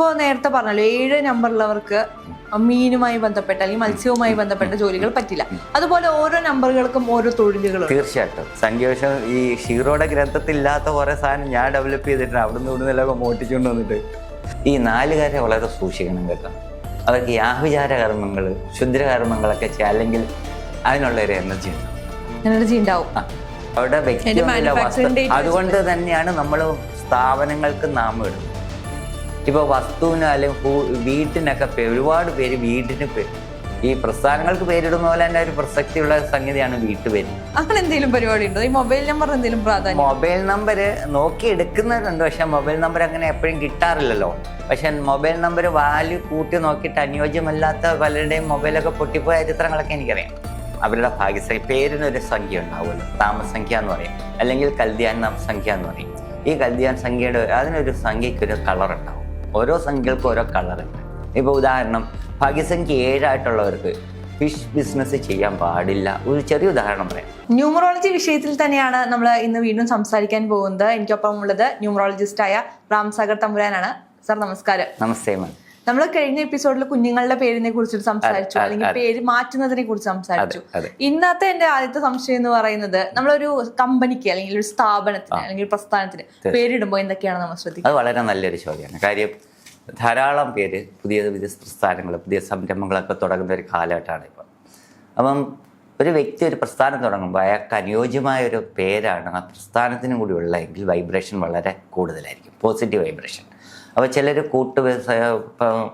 ഇപ്പോ നേരത്തെ പറഞ്ഞല്ലോ ഏഴ് നമ്പറിലുള്ളവർക്ക് മീനുമായി ബന്ധപ്പെട്ട അല്ലെങ്കിൽ മത്സ്യവുമായി ബന്ധപ്പെട്ട ജോലികൾ പറ്റില്ല. അതുപോലെ ഓരോ നമ്പറുകൾക്കും ഓരോ തൊഴിലുകളുണ്ട് തീർച്ചയായിട്ടും. സംഖ്യവശം ഈ ഷീറോയുടെ ഗ്രന്ഥത്തിൽ ഇല്ലാത്ത കുറെ സാധനം ഞാൻ ഡെവലപ്പ് ചെയ്തിട്ടുണ്ട്. അവിടുന്ന് ഇവിടെ നിന്നെല്ലാം മോട്ടിച്ചുകൊണ്ട് വന്നിട്ട്. ഈ നാലുകാരെ വളരെ സൂക്ഷിക്കണം കേട്ടോ. അവർക്ക് യാഹുചാര കർമ്മങ്ങൾ ക്ഷുദ്രകർമ്മങ്ങളൊക്കെ ചെയ്യാം. അല്ലെങ്കിൽ അതിനുള്ള ഒരു എനർജി എനർജി ഉണ്ടാവും. അവിടെ date അതുകൊണ്ട് തന്നെയാണ് നമ്മൾ സ്ഥാപനങ്ങൾക്ക് നാമം ഇടുന്നത്. ഇപ്പോൾ വസ്തുവിന് അല്ലെങ്കിൽ ഭൂ- വീട്ടിനൊക്കെ ഒരുപാട് പേര് വീടിന് ഈ പ്രസ്ഥാനങ്ങൾക്ക് പേരിടുന്ന പോലെ തന്നെ ഒരു പ്രസക്തിയുള്ള സംഗതിയാണ് വീട്ടുപേര് അങ്ങനെ എന്തെങ്കിലും പരിപാടി ഉണ്ടോ ഈ മൊബൈൽ നമ്പർ എന്തെങ്കിലും പ്രാധാന്യം? മൊബൈൽ നമ്പർ നോക്കി എടുക്കുന്നതുണ്ട് പക്ഷെ മൊബൈൽ നമ്പർ അങ്ങനെ എപ്പോഴും കിട്ടാറില്ലല്ലോ. പക്ഷെ മൊബൈൽ നമ്പർ വാല്യൂ കൂട്ടി നോക്കിയിട്ട് അനുയോജ്യമല്ലാത്ത പലരുടെയും മൊബൈലൊക്കെ പൊട്ടിപ്പോയ ചിത്രങ്ങളൊക്കെ എനിക്കറിയാം. അവരുടെ ഭാഗ്യസംഖ്യ പേരിനൊരു സംഖ്യ ഉണ്ടാവുമല്ലോ. താമസംഖ്യ എന്ന് പറയും. അല്ലെങ്കിൽ കൽദ്യാൻ സംഖ്യ എന്ന് പറയും. ഈ കൽദിയാൻ സംഖ്യയുടെ അതിനൊരു സംഖ്യയ്ക്ക് ഒരു കളർ ഉണ്ടാവും ഓരോ സംഖ്യകൾക്കും ഓരോ കളറുണ്ട് ഇപ്പോൾ ഉദാഹരണം ഭാഗ്യസംഖ്യ ഏഴായിട്ടുള്ളവർക്ക് ഫിഷ് ബിസിനസ് ചെയ്യാൻ പാടില്ല. ഒരു ചെറിയ ഉദാഹരണം പറയാം. ന്യൂമറോളജി വിഷയത്തിൽ തന്നെയാണ് നമ്മൾ ഇന്ന് വീണ്ടും സംസാരിക്കാൻ പോകുന്നത്. എനിക്കൊപ്പം ഉള്ളത് ന്യൂമറോളജിസ്റ്റായ റാം സാഗർ തമ്പുരാനാണ്. സാർ നമസ്കാരം. നമസ്തേ മാം നമ്മൾ കഴിഞ്ഞ എപ്പിസോഡിൽ കുഞ്ഞുങ്ങളുടെ പേരിനെ കുറിച്ച് സംസാരിച്ചു അല്ലെങ്കിൽ പേര് മാറ്റുന്നതിനെ കുറിച്ച് സംസാരിച്ചു. അതെ, അതെ. ഇന്നത്തെ എന്റെ ആദ്യത്തെ സംശയം എന്ന് പറയുന്നത് നമ്മളൊരു കമ്പനിക്ക് അല്ലെങ്കിൽ ഒരു സ്ഥാപനത്തിന് അല്ലെങ്കിൽ പ്രസ്ഥാനത്തിന് പേരിടുമ്പോൾ എന്തൊക്കെയാണ് നമ്മൾ ശ്രദ്ധിക്കുന്നത് വളരെ നല്ലൊരു ചോദ്യമാണ്. കാര്യം ധാരാളം പേര് പുതിയ പുതിയ പ്രസ്ഥാനങ്ങൾ പുതിയ സംരംഭങ്ങളൊക്കെ തുടങ്ങുന്ന ഒരു കാലഘട്ടമാണ് ഇപ്പം. അപ്പം ഒരു വ്യക്തി ഒരു പ്രസ്ഥാനം തുടങ്ങുമ്പോൾ അയാൾക്ക് അനുയോജ്യമായ ഒരു പേരാണ് ആ പ്രസ്ഥാനത്തിനും കൂടി ഉള്ളതെങ്കിൽ വൈബ്രേഷൻ വളരെ കൂടുതലായിരിക്കും പോസിറ്റീവ് വൈബ്രേഷൻ അപ്പോൾ ചിലർ കൂട്ട് വ്യവസായ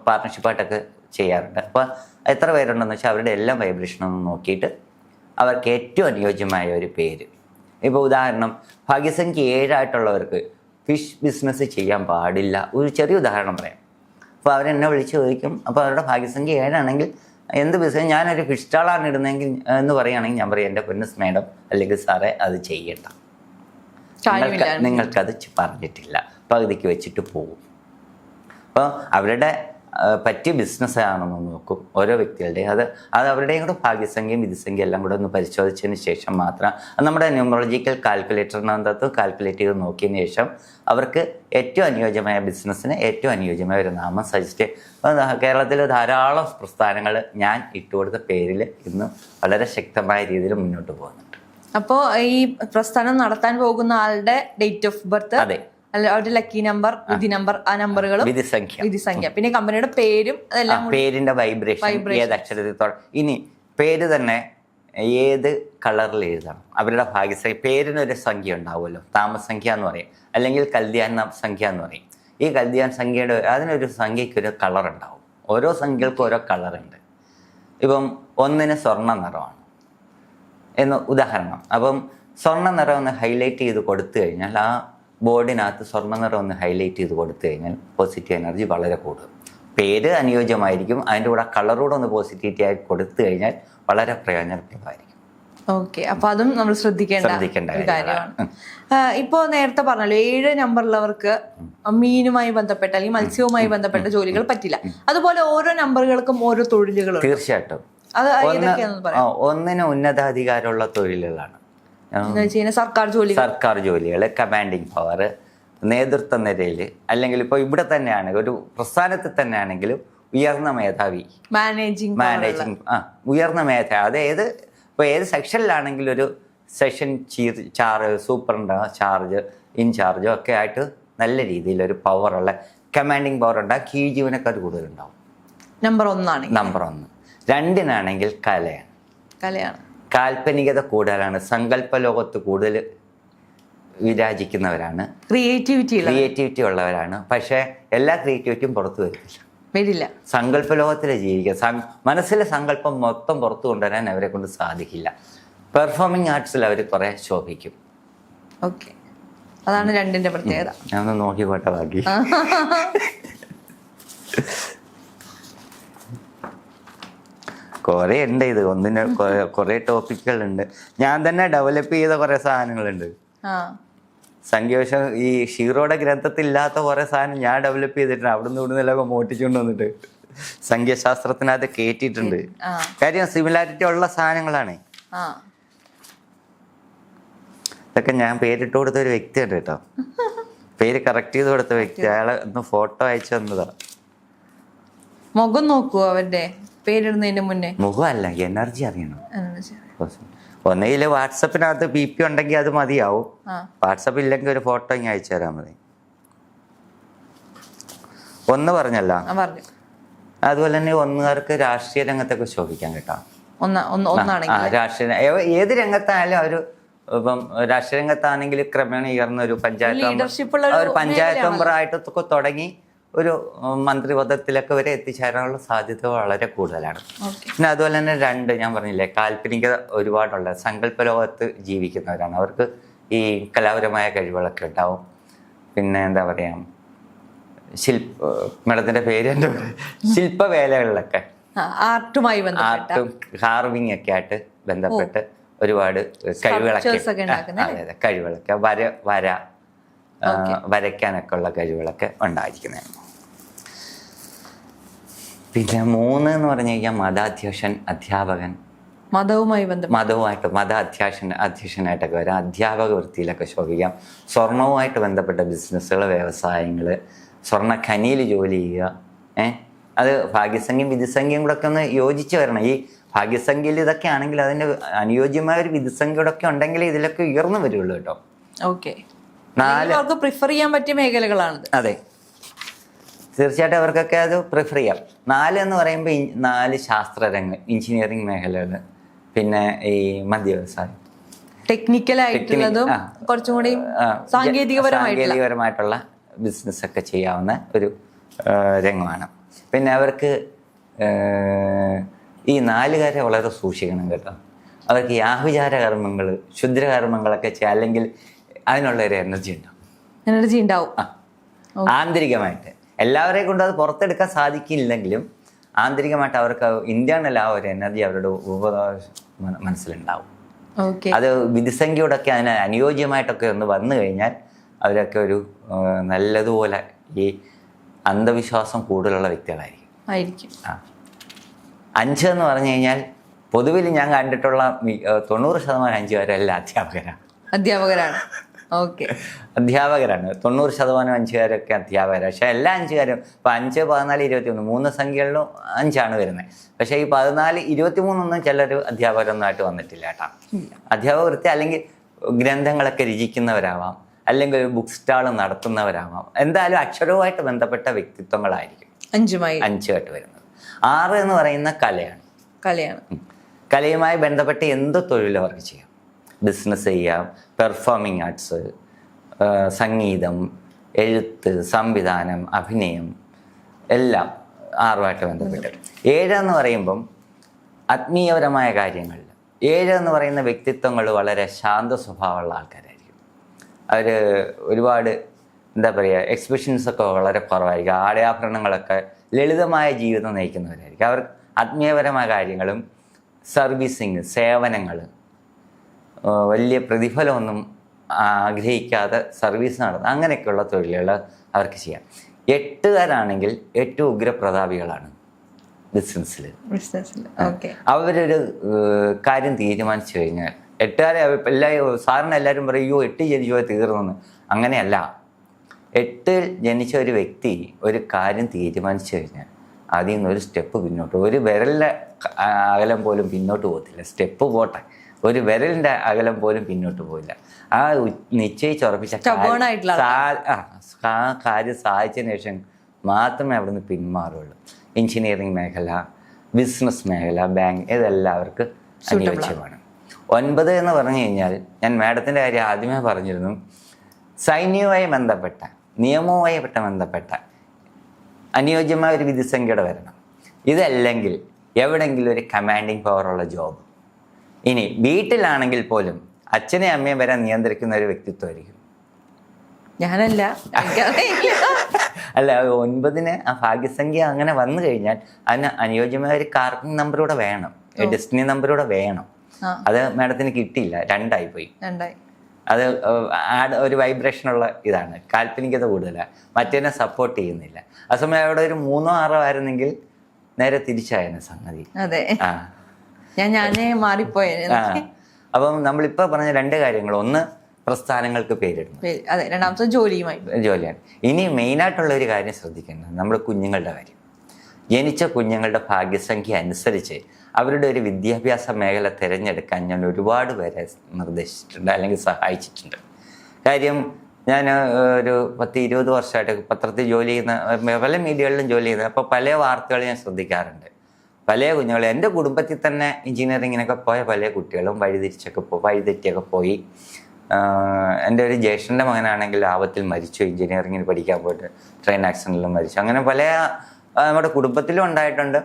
പാർട്ട്ണർഷിപ്പായിട്ടൊക്കെ ചെയ്യാറുണ്ട്. അപ്പോൾ എത്ര പേരുണ്ടെന്ന് വെച്ചാൽ അവരുടെ എല്ലാം വൈബ്രേഷൻ ഒന്ന് നോക്കിയിട്ട് അവർക്ക് ഏറ്റവും അനുയോജ്യമായ ഒരു പേര്. ഇപ്പോൾ ഉദാഹരണം ഭാഗ്യസംഖ്യ ഏഴായിട്ടുള്ളവർക്ക് ഫിഷ് ബിസിനസ് ചെയ്യാൻ പാടില്ല. ഒരു ചെറിയ ഉദാഹരണം പറയാം. അപ്പോൾ അവരെന്നെ വിളിച്ച് ചോദിക്കും. അപ്പോൾ അവരുടെ ഭാഗ്യസംഖ്യ ഏഴാണെങ്കിൽ എന്ത് ബിസിനസ് ഞാനൊരു ഫിഷ് സ്റ്റാളാണ് ഇടുന്നതെങ്കിൽ എന്ന് പറയുകയാണെങ്കിൽ ഞാൻ പറയും എന്റെ പൊന്നസ് മേഡം അല്ലെങ്കിൽ സാറേ അത് ചെയ്യണ്ട. നിങ്ങൾക്കത് പറഞ്ഞിട്ടില്ല. പകുതിക്ക് വെച്ചിട്ട് പോകും അപ്പോൾ അവരുടെ പറ്റിയ ബിസിനസ് ആണെന്ന് നോക്കും ഓരോ വ്യക്തികളുടെയും. അത് അത് അവരുടെയും കൂടെ ഭാഗ്യസംഖ്യയും വിധിസംഖ്യ എല്ലാം കൂടെ ഒന്ന് പരിശോധിച്ചതിന് ശേഷം മാത്രം നമ്മുടെ ന്യൂമറോളജിക്കൽ കാൽക്കുലേറ്ററിനകത്ത് കാൽക്കുലേറ്റ് ചെയ്ത് നോക്കിയതിന് ശേഷം അവർക്ക് ഏറ്റവും അനുയോജ്യമായ ബിസിനസ്സിന് ഏറ്റവും അനുയോജ്യമായ ഒരു നാമം സജസ്റ്റ് കേരളത്തിൽ ധാരാളം പ്രസ്ഥാനങ്ങൾ ഞാൻ ഇട്ടുകൊടുത്ത പേരിൽ ഇന്ന് വളരെ ശക്തമായ രീതിയിൽ മുന്നോട്ട് പോകുന്നുണ്ട്. അപ്പോൾ ഈ പ്രസ്ഥാനം നടത്താൻ പോകുന്ന ആളുടെ ഡേറ്റ് ഓഫ് ബർത്ത് അതെ. അവരുടെ ലക്കി നമ്പർ വിധി നമ്പർ ആ നമ്പറുകളും വിധിസംഖ്യ. വിധിസംഖ്യ. പിന്നെ കമ്പനിയുടെ പേരും അതെല്ലാം പേരിന്റെ വൈബ്രേഷൻ ഏത് അക്ഷരത്തിൽ ഇനി പേര് തന്നെ ഏത് കളറിൽ എഴുതണം? അവരുടെ ഭാഗ്യസംഖ്യ പേരിനൊരു സംഖ്യ ഉണ്ടാവുമല്ലോ. താമസംഖ്യ എന്ന് പറയും. അല്ലെങ്കിൽ കല്യാൺ സംഖ്യ എന്ന് പറയും. ഈ കല്യാൺ സംഖ്യയുടെ അതിനൊരു സംഖ്യയ്ക്ക് ഒരു കളർ ഉണ്ടാവും. ഓരോ സംഖ്യകൾക്കും ഓരോ കളറുണ്ട് ഇപ്പം ഒന്നിന് സ്വർണ നിറമാണ്. എന്ന് ഉദാഹരണം. അപ്പം സ്വർണ നിറം ഒന്ന് ഹൈലൈറ്റ് ചെയ്ത് കൊടുത്തു കഴിഞ്ഞാൽ ആ ബോർഡിനകത്ത് സ്വർണ നിറം ഒന്ന് ഹൈലൈറ്റ് ചെയ്ത് കൊടുത്തു കഴിഞ്ഞാൽ പോസിറ്റീവ് എനർജി വളരെ കൂടും. പേര് അനുയോജ്യമായിരിക്കും അതിന്റെ കൂടെ കളറൂടെ ഒന്ന് പോസിറ്റിവിറ്റി ആയി കൊടുത്തു കഴിഞ്ഞാൽ വളരെ പ്രയോജനപ്രദമായിരിക്കും. ഓക്കെ അപ്പൊ അതും നമ്മൾ ശ്രദ്ധിക്കേണ്ട കാര്യമാണ്. ഇപ്പോ നേരത്തെ പറഞ്ഞല്ലോ ഏഴ് നമ്പറുള്ളവർക്ക് മീനുമായി ബന്ധപ്പെട്ട അല്ലെങ്കിൽ മത്സ്യവുമായി ബന്ധപ്പെട്ട ജോലികൾ പറ്റില്ല. അതുപോലെ ഓരോ നമ്പറുകൾക്കും ഓരോ തൊഴിലുകളുണ്ട്. തീർച്ചയായിട്ടും. ഒന്ന് ഒന്നിന് ഉന്നതാധികാരമുള്ള തൊഴിലുകളാണ്. സർക്കാർ ജോലി സർക്കാർ ജോലികൾ കമാൻഡിങ് പവർ നേതൃത്വ നിരയിൽ. അല്ലെങ്കിൽ ഇപ്പോൾ ഇവിടെ തന്നെയാണ് ഒരു പ്രസ്ഥാനത്തിൽ തന്നെയാണെങ്കിലും ഉയർന്ന മേധാവി. മാനേജിങ് മാനേജിങ് ആ ഉയർന്ന മേധാവി. അതായത് ഏത് ഇപ്പോൾ ഏത് സെക്ഷനിലാണെങ്കിലും ഒരു session chief charge superintendent charge ഇൻചാർജോ ഒക്കെ ആയിട്ട് നല്ല രീതിയിൽ ഒരു പവറുള്ള കമാൻഡിങ് പവർ ഉണ്ടാകും കീഴ് ജീവനക്കാർ കൂടുതലുണ്ടാവും. നമ്പർ ഒന്നാണ് നമ്പർ ഒന്ന് രണ്ടിനാണെങ്കിൽ കലയാണ്. കലയാണ്. കാൽപ്പനികത കൂടുതലാണ് സങ്കല്പ ലോകത്ത് കൂടുതൽ വിരാജിക്കുന്നവരാണ്. ക്രിയേറ്റിവിറ്റി ക്രിയേറ്റിവിറ്റി ഉള്ളവരാണ്. പക്ഷേ എല്ലാ ക്രിയേറ്റിവിറ്റിയും പുറത്തു വരില്ല. വരില്ല. സങ്കല്പ ലോകത്തിൽ ജീവിക്കുക മനസ്സിലെ സങ്കല്പം മൊത്തം പുറത്തു കൊണ്ടുവരാൻ അവരെ കൊണ്ട് സാധിക്കില്ല. പെർഫോമിംഗ് ആർട്സിൽ അവർ കുറെ ശോഭിക്കും. ഓക്കെ അതാണ് രണ്ടിന്റെ പ്രത്യേകത. ഞാൻ നോക്കി പോട്ടെ ബാക്കി. കുറെ ഉണ്ട് ഇത്. ഒന്നിന് കുറെ ടോപ്പിക്കുകളുണ്ട് ഞാൻ തന്നെ ഡെവലപ്പ് ചെയ്ത കുറെ സാധനങ്ങളുണ്ട്. സംഖ്യവശം ഈ ഷീറോയുടെ ഗ്രന്ഥത്തിൽ ഇല്ലാത്ത കുറെ സാധനം ഞാൻ ഡെവലപ്പ് ചെയ്തിട്ടുണ്ട്. അവിടുന്ന് ഇവിടുന്ന് എല്ലാം മോട്ടിച്ചുകൊണ്ട് വന്നിട്ട് സംഖ്യശാസ്ത്രത്തിനകത്ത് കയറ്റിയിട്ടുണ്ട് ആ. കാര്യം സിമിലാരിറ്റി ഉള്ള സാധനങ്ങളാണ്. ഇതൊക്കെ ഞാൻ പേരിട്ട് കൊടുത്ത ഒരു വ്യക്തിയുണ്ട് കേട്ടോ. പേര് കറക്റ്റ് ചെയ്ത് കൊടുത്ത വ്യക്തി. അയാളെ ഒന്ന് ഫോട്ടോ അയച്ചു തന്നതാ. മുഖം നോക്കൂ അവരുടെ പേരിടുന്നതിന് മുന്നേ. മുഖമല്ല എനർജി അറിയണം. ഒന്നുകിൽ വാട്സപ്പിനകത്ത് ബി പി ഉണ്ടെങ്കിൽ അത് മതിയാവും. വാട്സപ്പ് ഇല്ലെങ്കിൽ ഒരു ഫോട്ടോ ഇങ്ങനെ അയച്ചു തരാൻ മതി. ഒന്ന് പറഞ്ഞല്ല. അതുപോലെ തന്നെ ഒന്നുകാർക്ക് രാഷ്ട്രീയ രംഗത്തൊക്കെ ശോഭിക്കാൻ കേട്ടോ. രാഷ്ട്രീയ ഏത് രംഗത്തായാലും ഒരു ഇപ്പം രാഷ്ട്രീയ രംഗത്താണെങ്കിൽ ക്രമേണ ഉയർന്ന ഒരു പഞ്ചായത്ത് ഒരു പഞ്ചായത്ത്. മെമ്പറായിട്ടൊക്കെ തുടങ്ങി ഒരു മന്ത്രിപദത്തിലൊക്കെ വരെ എത്തിച്ചേരാനുള്ള സാധ്യത വളരെ കൂടുതലാണ്. പിന്നെ അതുപോലെ തന്നെ രണ്ട് ഞാൻ പറഞ്ഞില്ലേ കാൽപ്പനികത ഒരുപാടുള്ള സങ്കല്പ ലോകത്ത് ജീവിക്കുന്നവരാണ്. അവർക്ക് ഈ കലാപരമായ കഴിവുകളൊക്കെ ഉണ്ടാവും. പിന്നെ എന്താ പറയാ ശില്പ മേഡത്തിന്റെ പേര് എന്താ പറയുക ശില്പവേലകളിലൊക്കെ ആർട്ടുമായി ആർട്ടും കാർവിംഗ് ഒക്കെ ആയിട്ട് ബന്ധപ്പെട്ട് ഒരുപാട് കഴിവുകളൊക്കെ കഴിവുകളൊക്കെ. വര വര വരയ്ക്കാനൊക്കെ ഉള്ള കഴിവുകളൊക്കെ ഉണ്ടായിരിക്കുന്നതാണ്. പിന്നെ മൂന്ന് എന്ന് പറഞ്ഞു കഴിഞ്ഞാൽ മതാധ്യക്ഷൻ അധ്യാപകൻ. മതവുമായി ബന്ധം മതവുമായിട്ട് മത അധ്യാക്ഷൻ അധ്യക്ഷനായിട്ടൊക്കെ വരാം. അധ്യാപക വൃത്തിയിലൊക്കെ ശോഭിക്കാം. സ്വർണവുമായിട്ട് ബന്ധപ്പെട്ട ബിസിനസ്സുകൾ വ്യവസായങ്ങൾ സ്വർണ ഖനിയിൽ ജോലി ചെയ്യുക ഏ? അത് ഭാഗ്യസംഖ്യം വിധിസംഖ്യം കൂടെ ഒക്കെ ഒന്ന് യോജിച്ച് വരണം. ഈ ഭാഗ്യസംഖ്യയിൽ ഇതൊക്കെ ആണെങ്കിൽ അതിന്റെ അനുയോജ്യമായ ഒരു വിധിസംഖ്യയുടെ ഒക്കെ ഉണ്ടെങ്കിൽ ഇതിലൊക്കെ ഉയർന്നു വരുള്ളൂ കേട്ടോ. ഓക്കെ. നാല്. പ്രിഫർ ചെയ്യാൻ പറ്റിയ മേഖലകളാണ് അതെ. തീർച്ചയായിട്ടും അവർക്കൊക്കെ അത് പ്രിഫർ ചെയ്യാം. നാല് എന്ന് പറയുമ്പോൾ നാല് ശാസ്ത്രരംഗം എഞ്ചിനീയറിംഗ് മേഖലകൾ പിന്നെ ഈ മദ്യവ്യവസായം ആ. കുറച്ചും കൂടി സാങ്കേതികപരമായിട്ടുള്ള. ബിസിനസ് ഒക്കെ ചെയ്യാവുന്ന ഒരു രംഗമാണ്. പിന്നെ അവർക്ക് ഈ നാലുകാരെ വളരെ സൂക്ഷിക്കണം കേട്ടോ. അവർക്ക് ഈ കർമ്മങ്ങൾ കർമ്മങ്ങൾ ക്ഷുദ്രകർമ്മങ്ങളൊക്കെ ചെയ്യാം അല്ലെങ്കിൽ അതിനുള്ള ഒരു എനർജി ഉണ്ടാവും. എനർജി ഉണ്ടാവും. ആന്തരികമായിട്ട്. എല്ലാവരെയും കൊണ്ട് അത് പുറത്തെടുക്കാൻ സാധിക്കില്ലെങ്കിലും ആന്തരികമായിട്ട് അവർക്ക് ഇന്റേണൽ ആ ഒരു എനർജി അവരുടെ ഉപദോഷ മനസ്സിലുണ്ടാവും. ഓക്കെ. അത് വിധിസംഖ്യയോടൊക്കെ അതിന് അനുയോജ്യമായിട്ടൊക്കെ ഒന്ന് വന്നു കഴിഞ്ഞാൽ അവരൊക്കെ ഒരു നല്ലതുപോലെ ഈ അന്ധവിശ്വാസം കൂടുതലുള്ള വ്യക്തികളായിരിക്കും. ആയിരിക്കും. അഞ്ച് എന്ന് പറഞ്ഞു കഴിഞ്ഞാൽ പൊതുവിൽ ഞാൻ കണ്ടിട്ടുള്ള തൊണ്ണൂറ് ശതമാനം അഞ്ചുകാരെല്ലാം അധ്യാപകരാണ്. അധ്യാപകരാണ്. ഓക്കെ. അധ്യാപകരാണ്. തൊണ്ണൂറ് ശതമാനം അഞ്ചുകാരൊക്കെ അധ്യാപകരാണ്. പക്ഷേ എല്ലാ അഞ്ചുകാരും ഇപ്പം അഞ്ച് പതിനാല് ഇരുപത്തി ഒന്ന് മൂന്ന് സംഖ്യകളിലും അഞ്ചാണ് വരുന്നത്. പക്ഷേ ഈ പതിനാല് ഇരുപത്തി മൂന്നൊന്നും ചിലർ അധ്യാപകരൊന്നായിട്ട് വന്നിട്ടില്ല കേട്ടോ. അധ്യാപക വൃത്തി അല്ലെങ്കിൽ ഗ്രന്ഥങ്ങളൊക്കെ രചിക്കുന്നവരാവാം അല്ലെങ്കിൽ ഒരു ബുക്ക് സ്റ്റാൾ നടത്തുന്നവരാവാം എന്തായാലും അക്ഷരവുമായിട്ട് ബന്ധപ്പെട്ട വ്യക്തിത്വങ്ങളായിരിക്കും അഞ്ചുമായി. അഞ്ചുമായിട്ട് വരുന്നത്. ആറ് എന്ന് പറയുന്ന കലയാണ്. കലയാണ്. കലയുമായി ബന്ധപ്പെട്ട് എന്ത് തൊഴിലും അവർക്ക് ചെയ്യാം? ബിസിനസ് ചെയ്യാം. പെർഫോമിംഗ് ആർട്സ് സംഗീതം എഴുത്ത് സംവിധാനം അഭിനയം എല്ലാം ആറുമായിട്ട് ബന്ധപ്പെട്ട്. ഏഴെന്ന് പറയുമ്പം ആത്മീയപരമായ കാര്യങ്ങളിൽ ഏഴെന്ന് പറയുന്ന വ്യക്തിത്വങ്ങൾ വളരെ ശാന്ത സ്വഭാവമുള്ള ആൾക്കാരായിരിക്കും. അവർ ഒരുപാട് എന്താ പറയുക എക്സിബിഷൻസൊക്കെ വളരെ കുറവായിരിക്കും. ആടയാഭരണങ്ങളൊക്കെ ലളിതമായ ജീവിതം നയിക്കുന്നവരായിരിക്കും. അവർ ആത്മീയപരമായ കാര്യങ്ങളും സർവീസിങ് സേവനങ്ങൾ വലിയ പ്രതിഫലമൊന്നും ആഗ്രഹിക്കാതെ സർവീസ് നടത്തുക അങ്ങനെയൊക്കെയുള്ള തൊഴിലുകൾ അവർക്ക് ചെയ്യാം. എട്ടുകാരാണെങ്കിൽ ഏറ്റവും ഉഗ്രപ്രതാപികളാണ് ബിസിനസ്സിൽ ബിസിനസ്സിൽ ഓക്കെ. അവരൊരു കാര്യം തീരുമാനിച്ചു കഴിഞ്ഞാൽ എട്ടുകാരെ എല്ലാ സാറിന് എല്ലാവരും പറയും അയ്യോ എട്ട് ജനിച്ചോ തീർന്നെന്ന്. അങ്ങനെയല്ല. എട്ടിൽ ജനിച്ച ഒരു വ്യക്തി ഒരു കാര്യം തീരുമാനിച്ചു കഴിഞ്ഞാൽ അതിൽ നിന്ന് ഒരു സ്റ്റെപ്പ് പിന്നോട്ട്. ഒരു വിരലിന്റെ അകലം പോലും പിന്നോട്ട് പോകത്തില്ല. സ്റ്റെപ്പ് പോട്ടെ. ഒരു വിരലിന്റെ അകലം പോലും പിന്നോട്ട് പോയില്ല. ആ നിശ്ചയിച്ച് നിശ്ചയിച്ചുറപ്പിച്ച കാര്യം- സാധിച്ചതിന് ശേഷം മാത്രമേ അവിടുന്ന് പിന്മാറുള്ളൂ എഞ്ചിനീയറിംഗ് മേഖല ബിസിനസ് മേഖല ബാങ്ക് ഇതെല്ലാവർക്ക് അനുയോജ്യമാണ്. ഒൻപത് എന്ന് പറഞ്ഞു കഴിഞ്ഞാൽ ഞാൻ മാഡത്തിന്റെ കാര്യം ആദ്യമേ പറഞ്ഞിരുന്നു. സൈന്യവുമായി ബന്ധപ്പെട്ട നിയമവുമായി പെട്ട ബന്ധപ്പെട്ട അനുയോജ്യമായ ഒരു വിധിസംഖ്യയുടെ വരണം. ഇതല്ലെങ്കിൽ എവിടെങ്കിലും ഒരു കമാൻഡിങ് പവറുള്ള ജോബ് ഇനി വീട്ടിലാണെങ്കിൽ പോലും അച്ഛനെയും അമ്മയും വരെ നിയന്ത്രിക്കുന്ന ഒരു വ്യക്തിത്വമായിരിക്കും. ഞാനല്ല. അല്ല ഒൻപതിന് ആ ഭാഗ്യസംഖ്യ അങ്ങനെ വന്നു കഴിഞ്ഞാൽ അതിന് അനുയോജ്യമായ ഒരു കാർക്കിംഗ് നമ്പറൂടെ വേണം. ഡെസ്റ്റിനി നമ്പറൂടെ വേണം. അത് മാഡത്തിന് കിട്ടിയില്ല. രണ്ടായി പോയി. അത് ആഡ് ഒരു വൈബ്രേഷൻ ഉള്ള ഇതാണ്. കാൽപ്പനികത കൂടുതലാണ് മറ്റേനെ സപ്പോർട്ട് ചെയ്യുന്നില്ല. ആ സമയം അവിടെ ഒരു മൂന്നോ ആറോ ആയിരുന്നെങ്കിൽ നേരെ തിരിച്ചായിരുന്നു സംഗതി. അതെ. ആ. ഞാൻ ഞാനേ മാറിപ്പോയ. അപ്പം നമ്മളിപ്പോ പറഞ്ഞ രണ്ട് കാര്യങ്ങൾ. ഒന്ന് പ്രസ്ഥാനങ്ങൾക്ക് പേരിടുന്നു അതെ രണ്ടാമത്തെ ജോലിയുമായി. ജോലിയാണ്. ഇനി മെയിൻ ആയിട്ടുള്ള ഒരു കാര്യം ശ്രദ്ധിക്കേണ്ടത് നമ്മുടെ കുഞ്ഞുങ്ങളുടെ കാര്യം. ജനിച്ച കുഞ്ഞുങ്ങളുടെ ഭാഗ്യസംഖ്യ അനുസരിച്ച് അവരുടെ ഒരു വിദ്യാഭ്യാസ മേഖല തിരഞ്ഞെടുക്കാൻ ഞാൻ ഒരുപാട് പേരെ നിർദ്ദേശിച്ചിട്ടുണ്ട് അല്ലെങ്കിൽ സഹായിച്ചിട്ടുണ്ട്. കാര്യം ഞാൻ ഒരു പത്ത് ഇരുപത് വർഷമായിട്ട് പത്രത്തിൽ ജോലി ചെയ്യുന്ന പല മീഡിയകളിലും ജോലി ചെയ്യുന്നത് അപ്പോൾ പല വാർത്തകൾ ഞാൻ ശ്രദ്ധിക്കാറുണ്ട്. പല കുഞ്ഞുങ്ങളും എന്റെ കുടുംബത്തിൽ തന്നെ എഞ്ചിനീയറിങ്ങിനൊക്കെ പോയ പല കുട്ടികളും വഴിതിരിച്ചൊക്കെ പോ വഴിതെറ്റിയൊക്കെ പോയി. എന്റെ ഒരു ജ്യേഷ്ഠന്റെ മകനാണെങ്കിൽ ആപത്തിൽ മരിച്ചു. എഞ്ചിനീയറിങ്ങിന് പഠിക്കാൻ പോയിട്ട് ട്രെയിൻ ആക്സിഡന്റിലും മരിച്ചു. അങ്ങനെ പല നമ്മുടെ കുടുംബത്തിലും ഉണ്ടായിട്ടുണ്ട്.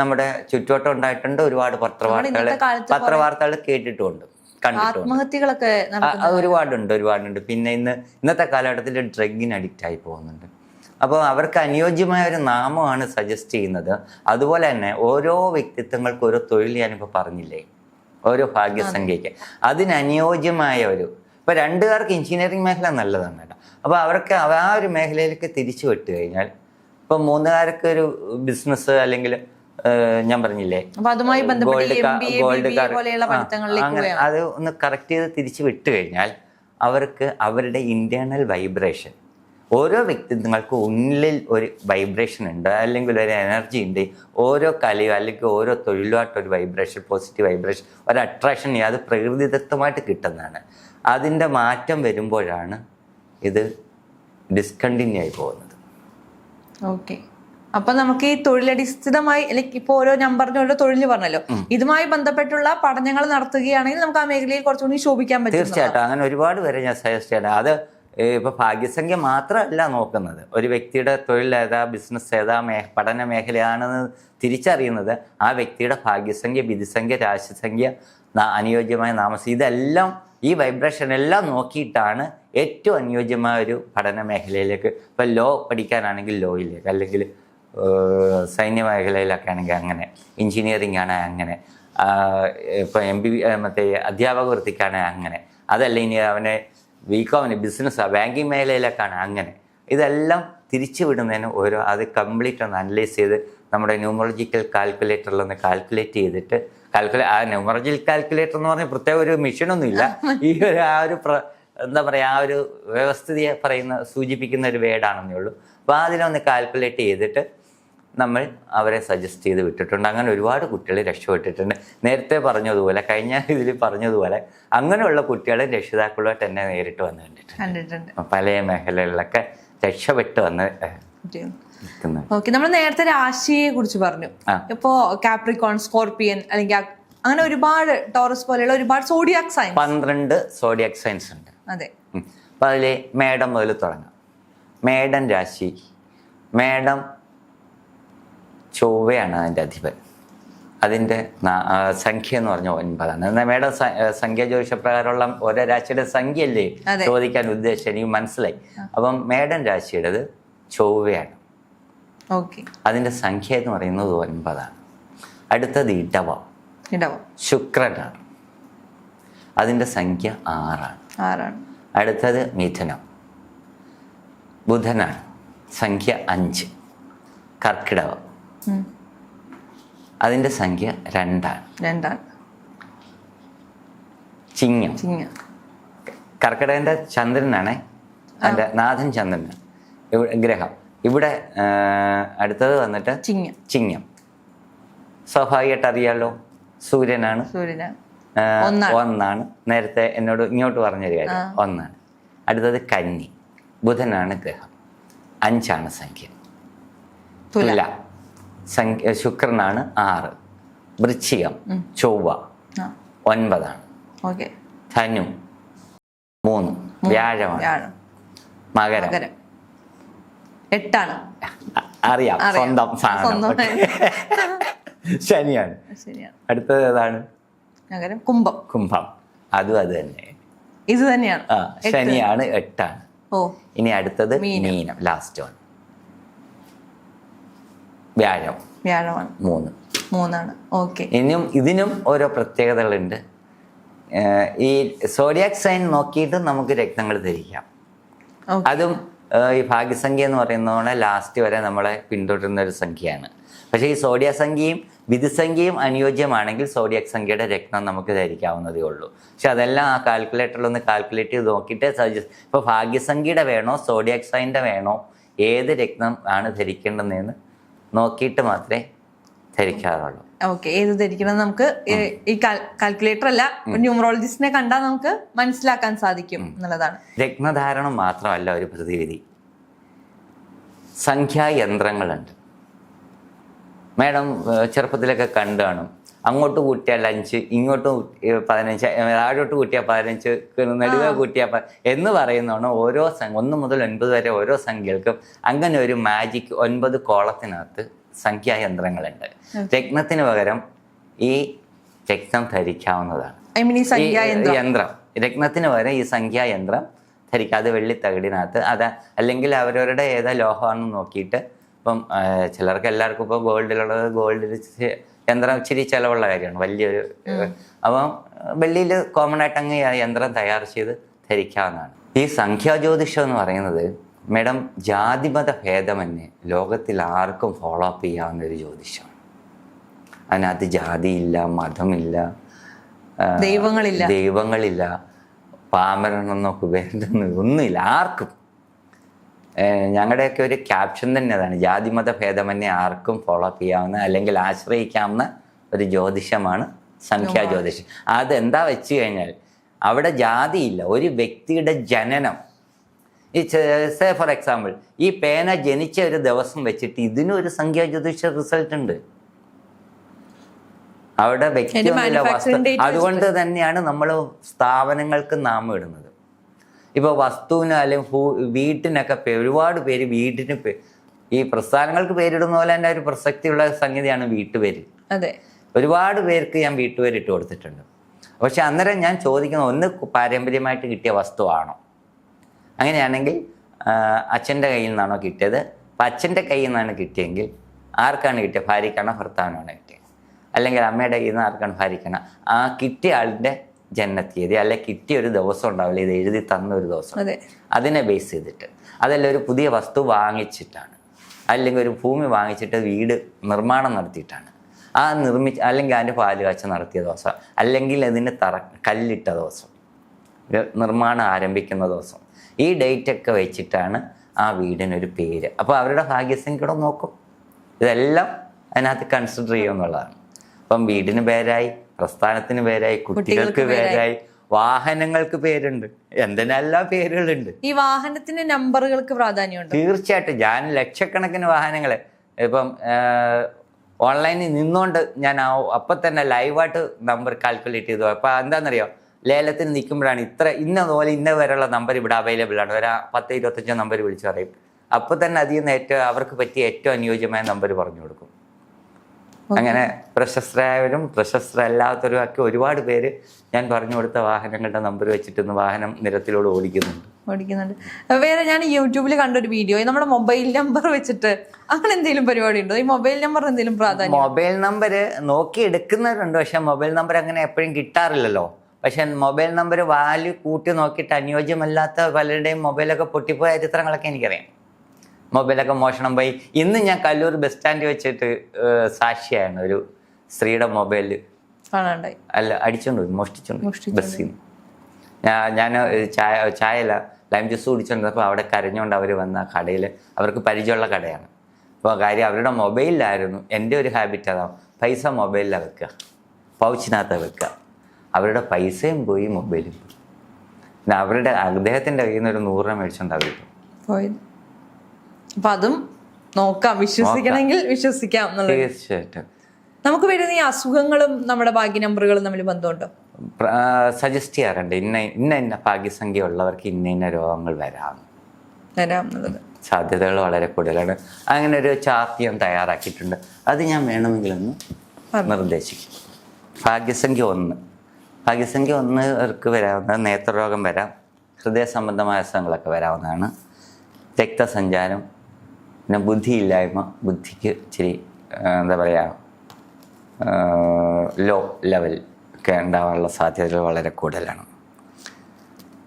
നമ്മുടെ ചുറ്റുവട്ടം ഉണ്ടായിട്ടുണ്ട്. ഒരുപാട് പത്രവാർത്തകൾ പത്രവാർത്തകൾ കേട്ടിട്ടുമുണ്ട് അത് ഒരുപാടുണ്ട് ഒരുപാടുണ്ട്. പിന്നെ ഇന്ന് ഇന്നത്തെ കാലഘട്ടത്തിൽ ഡ്രഗിന് അഡിക്റ്റ് ആയി പോകുന്നുണ്ട്. അപ്പോൾ അവർക്ക് അനുയോജ്യമായ ഒരു നാമമാണ് സജസ്റ്റ് ചെയ്യുന്നത്. അതുപോലെ തന്നെ ഓരോ വ്യക്തിത്വങ്ങൾക്ക് ഓരോ തൊഴിൽ ഞാനിപ്പോൾ പറഞ്ഞില്ലേ? ഓരോ ഭാഗ്യസംഖ്യയ്ക്ക്. അതിനനുയോജ്യമായ ഒരു ഇപ്പോൾ രണ്ടു പേർക്ക് എഞ്ചിനീയറിംഗ് മേഖല നല്ലതാണ് കേട്ടോ. അപ്പോൾ അവർക്ക് അവ- ആ ഒരു മേഖലയിലേക്ക് തിരിച്ചു വിട്ട് കഴിഞ്ഞാൽ ഇപ്പം മൂന്നുകാർക്ക് ഒരു ബിസിനസ് അല്ലെങ്കിൽ ഞാൻ പറഞ്ഞില്ലേ? ഗോൾഡ് ഗോൾഡ് അങ്ങനെ അത് ഒന്ന് കറക്റ്റ് ചെയ്ത് തിരിച്ചു വിട്ട് കഴിഞ്ഞാൽ അവർക്ക് അവരുടെ ഇന്റേണൽ വൈബ്രേഷൻ ഓരോ വ്യക്തിത്വങ്ങൾക്ക് ഉള്ളിൽ ഒരു വൈബ്രേഷൻ ഉണ്ട് അല്ലെങ്കിൽ ഒരു എനർജി ഉണ്ട്. ഓരോ കലയോ അല്ലെങ്കിൽ ഓരോ തൊഴിലുമായിട്ട് ഒരു വൈബ്രേഷൻ പോസിറ്റീവ് വൈബ്രേഷൻ ഒരു അട്രാക്ഷൻ അത് പ്രകൃതിദത്തമായിട്ട് കിട്ടുന്നതാണ്. അതിന്റെ മാറ്റം വരുമ്പോഴാണ് ഇത് ഡിസ്കണ്ടിന്യൂ ആയി പോകുന്നത്. ഓക്കെ അപ്പൊ നമുക്ക് ഈ തൊഴിലടിസ്ഥിതമായി അല്ലെങ്കിൽ ഇപ്പൊ ഓരോ നമ്പറിന് ഓരോ തൊഴിൽ പറഞ്ഞല്ലോ. ഇതുമായി ബന്ധപ്പെട്ടുള്ള പഠനങ്ങൾ നടത്തുകയാണെങ്കിൽ നമുക്ക് ആ മേഖലയിൽ കുറച്ചുകൂടി ശോഭിക്കാൻ പറ്റും തീർച്ചയായിട്ടും. അങ്ങനെ ഒരുപാട് പേരെ ഞാൻ സജസ്റ്റ് ചെയ്യണം അത് ഏ, ഇപ്പൊ ഭാഗ്യസംഖ്യ മാത്രമല്ല നോക്കുന്നത്. ഒരു വ്യക്തിയുടെ തൊഴിൽ ഏതാ ബിസിനസ് ഏതാ മേ പഠന മേഖലയാണെന്ന് തിരിച്ചറിയുന്നത് ആ വ്യക്തിയുടെ ഭാഗ്യസംഖ്യ വിധിസംഖ്യ രാശിസംഖ്യ അനുയോജ്യമായ നാമസം ഇതെല്ലാം ഈ വൈബ്രേഷൻ എല്ലാം നോക്കിയിട്ടാണ് ഏറ്റവും അനുയോജ്യമായ ഒരു പഠന മേഖലയിലേക്ക്. ഇപ്പം ലോ പഠിക്കാനാണെങ്കിൽ ലോയിലേക്ക് അല്ലെങ്കിൽ സൈന്യ മേഖലയിലൊക്കെ ആണെങ്കിൽ അങ്ങനെ എഞ്ചിനീയറിംഗ് ആണ് അങ്ങനെ ഇപ്പോൾ എം ബി മറ്റേ അധ്യാപക വൃത്തിക്കാണ് അങ്ങനെ. അതല്ല ഇനി അവനെ ബികോമിന് ബിസിനസ്സാണ് ബാങ്കിങ് മേഖലയിലേക്കാണ് അങ്ങനെ. ഇതെല്ലാം തിരിച്ചു വിടുന്നതിന് ഓരോ അത് കംപ്ലീറ്റ് ഒന്ന് അനലൈസ് ചെയ്ത് നമ്മുടെ ന്യൂമറോളജിക്കൽ കാൽക്കുലേറ്ററിൽ ഒന്ന് കാൽക്കുലേറ്റ് ചെയ്തിട്ട് കാൽക്കുലേ ആ ന്യൂമറോളജിക്കൽ കാൽക്കുലേറ്റർ എന്ന് പറഞ്ഞാൽ പ്രത്യേക ഒരു മെഷീനൊന്നും ഇല്ല. ഈ ഒരു ആ ഒരു എന്താ പറയുക ആ ഒരു വ്യവസ്ഥിതിയെ പറയുന്ന സൂചിപ്പിക്കുന്ന ഒരു വേർഡാണെന്നേ ഉള്ളൂ. അപ്പോൾ അതിനൊന്ന് കാൽക്കുലേറ്റ് ചെയ്തിട്ട് നമ്മൾ അവരെ സജസ്റ്റ് ചെയ്ത് വിട്ടിട്ടുണ്ട്. അങ്ങനെ ഒരുപാട് കുട്ടികൾ രക്ഷപ്പെട്ടിട്ടുണ്ട്. നേരത്തെ പറഞ്ഞതുപോലെ കഴിഞ്ഞ ഇതിൽ പറഞ്ഞതുപോലെ അങ്ങനെയുള്ള കുട്ടികളെ രക്ഷിതാക്കളുമായിട്ട് എന്നെ നേരിട്ട് വന്ന് കണ്ടിട്ടുണ്ട്. പല മേഖലകളിലൊക്കെ രക്ഷപ്പെട്ട് വന്ന് ഓക്കെ നമ്മൾ നേരത്തെ രാശിയെ കുറിച്ച് പറഞ്ഞു. ഇപ്പോ കാപ്രിക്കോൺ സ്കോർപിയൻ അല്ലെങ്കിൽ അങ്ങനെ ഒരുപാട് ടോറസ് പോലെയുള്ള ഒരുപാട് സോഡിയാക് സൈൻസ് പന്ത്രണ്ട് സോഡിയക് സയൻസ് ഉണ്ട്. അതെ. അപ്പൊ അതിൽ മേഡം മുതൽ തുടങ്ങാം. മേഡം രാശി മേടം ചൊവ്വയാണ് അതിന്റെ അധിപൻ. അതിന്റെ സംഖ്യ എന്ന് പറഞ്ഞ ഒൻപതാണ്. എന്നാൽ മേഡം സംഖ്യ ജ്യോതിഷപ്രകാരമുള്ള ഓരോ രാശിയുടെ സംഖ്യയല്ലേ. ചോദിക്കാൻ ഉദ്ദേശിച്ചത്? എനിക്ക് മനസ്സിലായി. അപ്പം മേടൻ രാശിയുടേത് ചൊവ്വയാണ്. ഓക്കെ. അതിന്റെ സംഖ്യ എന്ന് പറയുന്നത് ഒൻപതാണ്. അടുത്തത് ഇടവം. ഇടവം. ശുക്രനാണ്. അതിന്റെ സംഖ്യ ആറാണ്. ആറാണ്. അടുത്തത് മിഥുനം. ബുധനാണ്. സംഖ്യ അഞ്ച്. കർക്കിടകം. അതിന്റെ സംഖ്യ രണ്ടാണ്. രണ്ടാണ്. ചിങ്ങം. ചിങ്ങ. കർക്കിടകന്റെ ചന്ദ്രനാണ്. അതിന്റെ നാഥൻ ചന്ദ്രനാണ് ഇവിടെ ഗ്രഹം. ഇവിടെ അടുത്തത് വന്നിട്ട് ചിങ്ങ. ചിങ്ങം. സ്വാഭാവികമായിട്ട് അറിയാലോ സൂര്യനാണ്. സൂര്യനാണ് ഒന്നാണ്. നേരത്തെ എന്നോട് ഇങ്ങോട്ട് പറഞ്ഞൊരു കാര്യം. ഒന്നാണ്. അടുത്തത് കന്നി. ബുധനാണ് ഗ്രഹം. അഞ്ചാണ് സംഖ്യ. തുല. സംഖ്യ ശുക്രനാണ് ആറ്. വൃശ്ചികം ചൊവ്വ ഒൻപതാണ്. ധനു മൂന്ന്. വ്യാഴമാണ്. വ്യാഴം. മകരം. എട്ടാണ്. അറിയാം. സ്വന്തം സാധനം. ശനിയാണ്. അടുത്തത് ഏതാണ്? കുംഭം. കുംഭം. അതും അത് തന്നെ. ഇത് തന്നെയാണ്. ശനിയാണ് എട്ടാണ്. ഓ. ഇനി അടുത്തത്. മീനം. ലാസ്റ്റ് വൺ വ്യാഴം. വ്യാഴമാണ്. മൂന്ന്. മൂന്നാണ്. ഓക്കെ. ഇനിയും ഇതിനും ഓരോ പ്രത്യേകതകളുണ്ട്. ഈ സോഡിയാക് സൈൻ നോക്കിയിട്ട് നമുക്ക് രക്തങ്ങൾ ധരിക്കാം. അതും ഈ ഭാഗ്യസംഖ്യ എന്ന് പറയുന്നതോടെ ലാസ്റ്റ് വരെ നമ്മളെ പിന്തുടരുന്ന ഒരു സംഖ്യയാണ്. പക്ഷേ ഈ സോഡിയ സംഖ്യയും വിധിസംഖ്യയും അനുയോജ്യമാണെങ്കിൽ സോഡിയക് സംഖ്യയുടെ രക്തം നമുക്ക് ധരിക്കാവുന്നതേ ഉള്ളൂ. പക്ഷെ അതെല്ലാം ആ കാൽക്കുലേറ്ററിൽ ഒന്ന് കാൽക്കുലേറ്റ് ചെയ്ത് നോക്കിയിട്ട് സജസ്റ്റ് ഇപ്പോൾ ഭാഗ്യസംഖ്യയുടെ വേണോ സോഡിയക് സൈന്റെ വേണോ ഏത് രക്തം ആണ് ധരിക്കേണ്ടതെന്ന് നോക്കിയിട്ട് മാത്രമേ ധരിക്കാറുള്ളൂ. ഓക്കെ ഏത് ധരിക്കണം നമുക്ക്? ഈ- കാൽക്കുലേറ്റർ അല്ല ന്യൂമറോളജിസ്റ്റിനെ കണ്ടാൽ നമുക്ക് മനസ്സിലാക്കാൻ സാധിക്കും എന്നുള്ളതാണ്. രത്നധാരണം മാത്രമല്ല ഒരു പ്രതിവിധി. സംഖ്യായന്ത്രങ്ങളുണ്ട് മാഡം ചെറുപ്പത്തിലൊക്കെ കണ്ടു കാണും. അങ്ങോട്ട് കൂട്ടിയാൽ അഞ്ച് ഇങ്ങോട്ട് പതിനഞ്ച് താഴോട്ട് കൂട്ടിയാൽ പതിനഞ്ച് നെടുവ കൂട്ടിയാൽ എന്ന് പറയുന്നതാണ് ഓരോ സംഖ്യ ഒന്ന് മുതൽ ഒൻപത് വരെ ഓരോ സംഖ്യകൾക്കും അങ്ങനെ ഒരു മാജിക് ഒൻപത് കോളത്തിനകത്ത് സംഖ്യായന്ത്രങ്ങളുണ്ട് രത്നത്തിന് പകരം ഈ രത്നം ധരിക്കാവുന്നതാണ്. യന്ത്രം. രത്നത്തിന് പകരം ഈ സംഖ്യായന്ത്രം ധരിക്കുക അത് വെള്ളി തകിടിനകത്ത് അത് അല്ലെങ്കിൽ അവരവരുടെ ഏതാ ലോഹമാണെന്ന് നോക്കിയിട്ട് ഇപ്പം ചിലർക്ക് എല്ലാവർക്കും ഇപ്പോൾ ഗോൾഡിലുള്ളത് ഗോൾഡിൽ യന്ത്രം ഇച്ചിരി ചിലവുള്ള കാര്യമാണ്. വലിയൊരു അപ്പം വെള്ളിയിൽ കോമൺ ആയിട്ട് അങ്ങ് യന്ത്രം തയ്യാർ ചെയ്ത് ധരിക്കാവുന്നതാണ്. ഈ സംഖ്യാജ്യോതിഷം എന്ന് പറയുന്നത് മേഡം ജാതിമത ഭേദമന്യേ ലോകത്തിൽ ആർക്കും ഫോളോ അപ്പ് ചെയ്യാവുന്ന ഒരു ജ്യോതിഷമാണ്. അതിനകത്ത് ജാതിയില്ല മതമില്ല ദൈവങ്ങളില്ല. ദൈവങ്ങളില്ല പാമരനെന്നോ കുബേരനെന്നോ ഒന്നുമില്ല ആർക്കും. ഞങ്ങളുടെയൊക്കെ ഒരു ക്യാപ്ഷൻ തന്നെ അതാണ് ജാതിമത ഭേദമന്യേ ആർക്കും ഫോളോ അപ്പ് ചെയ്യാവുന്ന അല്ലെങ്കിൽ ആശ്രയിക്കാവുന്ന ഒരു ജ്യോതിഷമാണ് സംഖ്യാ ജ്യോതിഷം. അതെന്താ വെച്ച് കഴിഞ്ഞാൽ അവിടെ ജാതിയില്ല. ഒരു വ്യക്തിയുടെ ജനനം. ഈ സേ ഫോർ എക്സാമ്പിൾ ഈ പേന ജനിച്ച ഒരു ദിവസം വെച്ചിട്ട് ഇതിനും ഒരു സംഖ്യാ ജ്യോതിഷ റിസൾട്ട് ഉണ്ട്. അവിടെ വ്യക്തി അതുകൊണ്ട് തന്നെയാണ് നമ്മൾ സ്ഥാപനങ്ങൾക്ക് നാമം ഇടുന്നത്. ഇപ്പോൾ വസ്തുവിന് അല്ലെങ്കിൽ ഭൂ വീട്ടിനൊക്കെ ഒരുപാട് പേര് വീടിന് ഈ പ്രസ്ഥാനങ്ങൾക്ക് പേരിടുന്ന പോലെ തന്നെ ഒരു പ്രസക്തിയുള്ള സംഗതിയാണ് വീട്ടുപേര്. അതെ. ഒരുപാട് പേർക്ക് ഞാൻ വീട്ടുപേര് ഇട്ട് കൊടുത്തിട്ടുണ്ട്. പക്ഷെ അന്നേരം ഞാൻ ചോദിക്കുന്നത് ഒന്ന് പാരമ്പര്യമായിട്ട് കിട്ടിയ വസ്തുവാണോ അങ്ങനെയാണെങ്കിൽ അച്ഛന്റെ കയ്യിൽ നിന്നാണോ കിട്ടിയത്? അപ്പം അച്ഛന്റെ കയ്യിൽ നിന്നാണ് കിട്ടിയെങ്കിൽ ആർക്കാണ് കിട്ടിയത്? ഭാര്യയ്ക്കാണോ ഭർത്താവിനാണോ കിട്ടിയത്? അല്ലെങ്കിൽ അമ്മയുടെ കയ്യിൽ നിന്ന് ആർക്കാണ് ഭാര്യയ്ക്കാണോ? ആ കിട്ടിയ ആളുടെ ജനനത്തീയതി അല്ലെ കിട്ടിയ ഒരു ദിവസം ഉണ്ടാവില്ല ഇത് എഴുതി തന്ന ഒരു ദിവസം. അതെ. അതിനെ ബേസ് ചെയ്തിട്ട്. അതല്ല ഒരു പുതിയ വസ്തു വാങ്ങിച്ചിട്ടാണ്. അല്ലെങ്കിൽ ഒരു ഭൂമി വാങ്ങിച്ചിട്ട് വീട് നിർമ്മാണം നടത്തിയിട്ടാണ്. ആ നിർമ്മിച്ച അല്ലെങ്കിൽ അതിന്റെ പാൽ കാച്ച നടത്തിയ ദിവസം അല്ലെങ്കിൽ അതിന് തറ കല്ലിട്ട ദിവസം നിർമ്മാണം ആരംഭിക്കുന്ന ദിവസം. ഈ ഡേറ്റ് ഒക്കെ വെച്ചിട്ടാണ് ആ വീടിനൊരു പേര്. അപ്പോൾ അവരുടെ ഭാഗ്യസംഖ്യയുടെ നോക്കും. ഇതെല്ലാം അതിനകത്ത് കൺസിഡർ ചെയ്യുമെന്നുള്ളതാണ്. അപ്പം വീടിന് പേരായി. പ്രസ്ഥാനത്തിന് പേരായി കുട്ടികൾക്ക് പേരായി. വാഹനങ്ങൾക്ക് പേരുണ്ട്. എന്തിനെല്ലാം പേരുകളുണ്ട്? ഈ വാഹനത്തിന് നമ്പറുകൾക്ക് പ്രാധാന്യമുണ്ട്. തീർച്ചയായിട്ടും. ഞാൻ ലക്ഷക്കണക്കിന് വാഹനങ്ങളെ ഇപ്പം ഓൺലൈനിൽ നിന്നുകൊണ്ട് ഞാൻ അപ്പം തന്നെ ലൈവായിട്ട് നമ്പർ കാൽക്കുലേറ്റ് ചെയ്തു. അപ്പം എന്താണെന്നറിയോ ലേലത്തിന് നിൽക്കുമ്പോഴാണ് ഇത്ര ഇന്ന പോലെ ഇന്ന വരെയുള്ള നമ്പർ ഇവിടെ അവൈലബിൾ ആണ്. ഒരു പത്ത് ഇരുപത്തഞ്ചോ നമ്പർ വിളിച്ചു പറയും. അപ്പോൾ തന്നെ അതിൽ നിന്ന് ഏറ്റവും അവർക്ക് പറ്റിയ ഏറ്റവും അനുയോജ്യമായ നമ്പർ പറഞ്ഞു കൊടുക്കും. അങ്ങനെ പ്രശസ്തരായവരും പ്രശസ്തരല്ലാത്തവരും ഒക്കെ ഒരുപാട് പേര് ഞാൻ പറഞ്ഞു കൊടുത്ത വാഹനങ്ങളുടെ നമ്പർ വെച്ചിട്ട് ഇന്ന് വാഹനം നിരത്തിലൂടെ ഓടിക്കുന്നുണ്ട്. ഓടിക്കുന്നുണ്ട്. വേറെ ഞാൻ യൂട്യൂബിൽ കണ്ടൊരു വീഡിയോ. നമ്മുടെ മൊബൈൽ നമ്പർ വെച്ചിട്ട് അങ്ങനെ എന്തെങ്കിലും പരിപാടി ഉണ്ടോ ഈ മൊബൈൽ നമ്പർ എന്തെങ്കിലും പ്രാധാന്യം? മൊബൈൽ നമ്പർ നോക്കി എടുക്കുന്നവരുണ്ട് പക്ഷെ മൊബൈൽ നമ്പർ അങ്ങനെ എപ്പോഴും കിട്ടാറില്ലല്ലോ. പക്ഷെ മൊബൈൽ നമ്പർ വാല്യൂ കൂട്ടി നോക്കിയിട്ട് അനുയോജ്യമല്ലാത്ത പലരുടെയും മൊബൈലൊക്കെ പൊട്ടിപ്പോയ ചരിത്രങ്ങളൊക്കെ എനിക്കറിയാം. മൊബൈലൊക്കെ മോഷണം പോയി. ഇന്ന് ഞാൻ കല്ലൂർ ബസ് സ്റ്റാൻഡിൽ വെച്ചിട്ട് സാക്ഷിയാണ് ഒരു സ്ത്രീയുടെ മൊബൈൽ കാണാണ്ടായി. അല്ല അടിച്ചോണ്ട് പോയി മോഷ്ടിച്ചോണ്ട് ബസ്സിൽ ഞാൻ ചായ ചായല ലൈം ജ്യൂസ് കുടിച്ചോണ്ടിരുന്നപ്പോൾ അവിടെ കരഞ്ഞുകൊണ്ട് അവർ വന്ന കടയിൽ അവർക്ക് പരിചയമുള്ള കടയാണ്. അപ്പോൾ കാര്യം അവരുടെ മൊബൈലിലായിരുന്നു. എന്റെ ഒരു ഹാബിറ്റ് അതാണ് പൈസ മൊബൈലിൽ വെക്കുക പൗച്ചിനകത്ത് വെക്കുക അവരുടെ പൈസയും പോയി മൊബൈലും പോയി. പിന്നെ അവരുടെ അദ്ദേഹത്തിന്റെ കയ്യിൽ നിന്ന് ഒരു നൂറ് രൂപ മേടിച്ചോണ്ട് അവർ പോയി. പോയത് അപ്പൊ അതും നോക്കാം. വിശ്വസിക്കണമെങ്കിൽ വിശ്വസിക്കാം എന്നുള്ളത് തീർച്ചയായിട്ടും. നമുക്ക് വരുന്ന ഈ അസുഖങ്ങളും നമ്മുടെ ഭാഗ്യ നമ്പറുകളും തമ്മിൽ ബന്ധമുണ്ടോ? സജസ്റ്റ് ചെയ്യാറുണ്ട്. ഇന്ന ഇന്ന ഇന്ന ഭാഗ്യസംഖ്യ ഉള്ളവർക്ക് ഇന്ന ഇന്ന രോഗങ്ങൾ വരാം. എന്നുള്ളത്. സാധ്യതകൾ വളരെ കൂടുതലാണ്. അങ്ങനെ ഒരു ചാർട്ട് ഞാൻ തയ്യാറാക്കിയിട്ടുണ്ട്. അത് ഞാൻ വേണമെങ്കിലൊന്ന് നിർദ്ദേശിക്കും. ഭാഗ്യസംഖ്യ ഒന്ന്. ഭാഗ്യസംഖ്യ ഒന്നവർക്ക് വരാവുന്ന നേത്രരോഗം വരാം. ഹൃദയ സംബന്ധമായ അസുഖങ്ങളൊക്കെ വരാവുന്നതാണ്. രക്തസഞ്ചാരം പിന്നെ ബുദ്ധിയില്ലായ്മ ബുദ്ധിക്ക് ഇച്ചിരി എന്താ പറയുക ലോ ലെവൽ ഒക്കെ ഉണ്ടാവാനുള്ള സാധ്യതകൾ വളരെ കൂടുതലാണ്.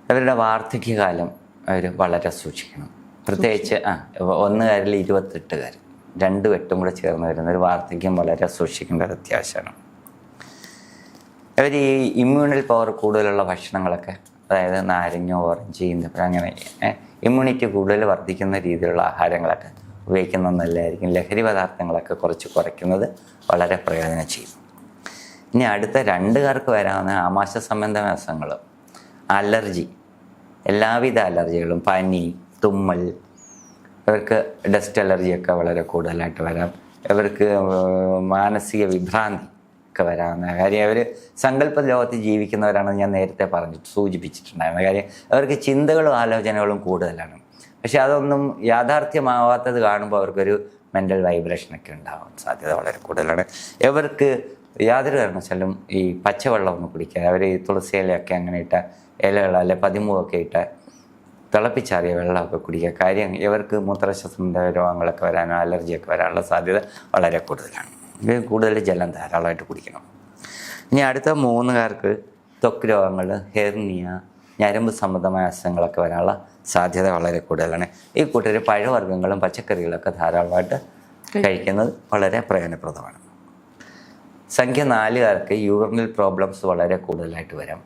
അവരുടെ വാർദ്ധക്യകാലം അവർ വളരെ സൂക്ഷിക്കണം. പ്രത്യേകിച്ച് ആ ഒന്നുകാരിൽ ഇരുപത്തെട്ടുകാർ രണ്ട് എട്ടും കൂടെ ചേർന്ന് വരുന്ന ഒരു വാർദ്ധക്യം വളരെ സൂക്ഷിക്കേണ്ട ഒരു അത്യാവശ്യമാണ്. അവർ ഈ ഇമ്മ്യൂണൽ പവർ കൂടുതലുള്ള ഭക്ഷണങ്ങളൊക്കെ അതായത് നാരങ്ങ ഓറഞ്ച് ഈന്തപ്പഴം അങ്ങനെ ഇമ്മ്യൂണിറ്റി കൂടുതൽ വർദ്ധിക്കുന്ന രീതിയിലുള്ള ആഹാരങ്ങളൊക്കെ ഉപയോഗിക്കുന്നത് നല്ലതായിരിക്കും ലഹരി പദാർത്ഥങ്ങളൊക്കെ കുറച്ച് കുറയ്ക്കുന്നത് വളരെ പ്രയോജനം ചെയ്യും. ഇനി അടുത്ത രണ്ട് പേർക്ക് വരാവുന്ന ആമാശ സംബന്ധമായ അസുഖങ്ങൾ. അലർജി. എല്ലാവിധ അലർജികളും പനി തുമ്മൽ ഇവർക്ക് ഡസ്റ്റ് അലർജിയൊക്കെ വളരെ കൂടുതലായിട്ട് വരാം. ഇവർക്ക് മാനസിക വിഭ്രാന്തി ഒക്കെ വരാവുന്ന കാര്യം അവർ സങ്കല്പ ലോകത്ത് ജീവിക്കുന്നവരാണെന്ന് ഞാൻ നേരത്തെ പറഞ്ഞു സൂചിപ്പിച്ചിട്ടുണ്ടായിരുന്നു. കാര്യം അവർക്ക് ചിന്തകളും ആലോചനകളും കൂടുതലാണ്. പക്ഷെ അതൊന്നും യാഥാർത്ഥ്യമാവാത്തത് കാണുമ്പോൾ അവർക്കൊരു മെന്റൽ വൈബ്രേഷനൊക്കെ ഉണ്ടാവാൻ സാധ്യത വളരെ കൂടുതലാണ്. ഇവർക്ക് യാതൊരു കാരണവശാലും ഈ പച്ചവെള്ളം ഒന്നും കുടിക്കുക അവർ ഈ തുളസി ഇലയൊക്കെ അങ്ങനെ ഇട്ട ഇലകൾ അല്ലെ പതിമുഖമൊക്കെ ഇട്ട തിളപ്പിച്ചാറിയ വെള്ളമൊക്കെ കുടിക്കുക കാര്യം ഇവർക്ക് മൂത്രശസ്ത്രന്റെ രോഗങ്ങളൊക്കെ വരാനോ അലർജിയൊക്കെ വരാനുള്ള സാധ്യത വളരെ കൂടുതലാണ്. ഇത് കൂടുതൽ ജലം ധാരാളമായിട്ട് കുടിക്കണം. ഇനി അടുത്ത മൂന്നുകാർക്ക് ത്വക്ക് രോഗങ്ങൾ ഹെർണിയ ഞരമ്പ് സംബന്ധമായ അസുഖങ്ങളൊക്കെ വരാനുള്ള സാധ്യത വളരെ കൂടുതലാണ്. ഈ കൂട്ടർ പഴവർഗങ്ങളും പച്ചക്കറികളൊക്കെ ധാരാളമായിട്ട് കഴിക്കുന്നത് വളരെ പ്രയോജനപ്രദമാണ്. സംഖ്യ നാലുകാർക്ക് യൂറിനൽ പ്രോബ്ലംസ് വളരെ കൂടുതലായിട്ട് വരാം.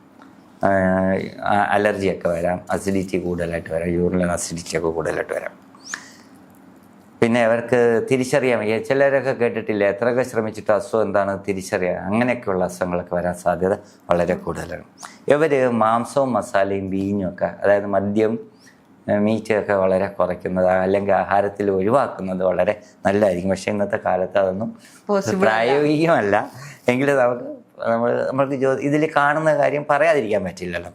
അലർജിയൊക്കെ വരാം. അസിഡിറ്റി കൂടുതലായിട്ട് വരാം. യൂറിനൽ അസിഡിറ്റി ഒക്കെ കൂടുതലായിട്ട് വരാം. പിന്നെ അവർക്ക് തിരിച്ചറിയാൻ വയ്യ. ചിലരൊക്കെ കേട്ടിട്ടില്ല. എത്രയൊക്കെ ശ്രമിച്ചിട്ട് അസുഖം എന്താണ് തിരിച്ചറിയാൻ? അങ്ങനെയൊക്കെയുള്ള അസുഖങ്ങളൊക്കെ വരാൻ സാധ്യത വളരെ കൂടുതലാണ്. ഇവർ മാംസവും മസാലയും വീഞ്ഞും ഒക്കെ അതായത് മദ്യം മീറ്റ് ഒക്കെ വളരെ കുറയ്ക്കുന്നത് അല്ലെങ്കിൽ ആഹാരത്തിൽ ഒഴിവാക്കുന്നത് വളരെ നല്ലതായിരിക്കും. പക്ഷേ ഇന്നത്തെ കാലത്ത് അതൊന്നും പ്രായോഗികമല്ല. എങ്കിലും നമുക്ക് നമ്മൾ നമ്മൾക്ക് ജോ ഇതിൽ കാണുന്ന കാര്യം പറയാതിരിക്കാൻ പറ്റില്ലല്ലോ.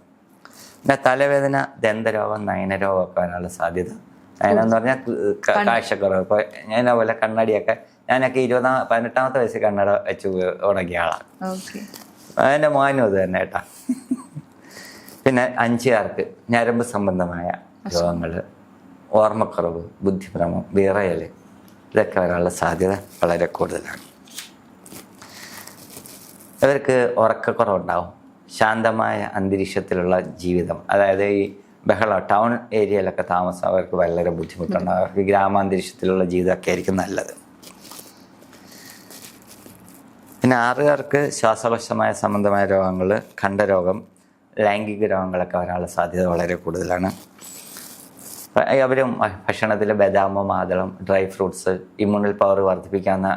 പിന്നെ തലവേദന ദന്തരോഗം നയനരോഗം ഒക്കെ വരാനുള്ള സാധ്യത നയനം എന്ന് പറഞ്ഞാൽ കാഴ്ചക്കുറവ്. ഇപ്പോൾ ഞാൻ പോലെ കണ്ണടിയൊക്കെ ഞാനൊക്കെ ഇരുപതാം പതിനെട്ടാമത്തെ വയസ്സിൽ കണ്ണട വെച്ച് ഉണങ്ങിയ ആളാണ് എന്റെ മോനും അത് തന്നെ കേട്ടാ. പിന്നെ അഞ്ചുകാർക്ക് ഞരമ്പ് സംബന്ധമായ രോഗങ്ങൾ ഓർമ്മക്കുറവ് ബുദ്ധിഭ്രമം വിറയൽ ഇതൊക്കെ വരാനുള്ള സാധ്യത വളരെ കൂടുതലാണ്. ഇവർക്ക് ഉറക്കക്കുറവുണ്ടാവും. ശാന്തമായ അന്തരീക്ഷത്തിലുള്ള ജീവിതം അതായത് ഈ ബഹള ടൗൺ ഏരിയയിലൊക്കെ താമസം അവർക്ക് വളരെ ബുദ്ധിമുട്ടുണ്ടാകും അവർക്ക് ഗ്രാമാന്തരീക്ഷത്തിലുള്ള ജീവിതമൊക്കെ ആയിരിക്കും നല്ലത്. പിന്നെ ആറുകാർക്ക് ശ്വാസകോശമായ സംബന്ധമായ രോഗങ്ങൾ ഖണ്ഡരോഗം ലൈംഗിക രോഗങ്ങളൊക്കെ വരാനുള്ള സാധ്യത വളരെ കൂടുതലാണ്. അവരും ഭക്ഷണത്തിൽ ബദാമ് മാതളം ഡ്രൈ ഫ്രൂട്ട്സ് ഇമ്മ്യൂണൽ പവർ വർദ്ധിപ്പിക്കാവുന്ന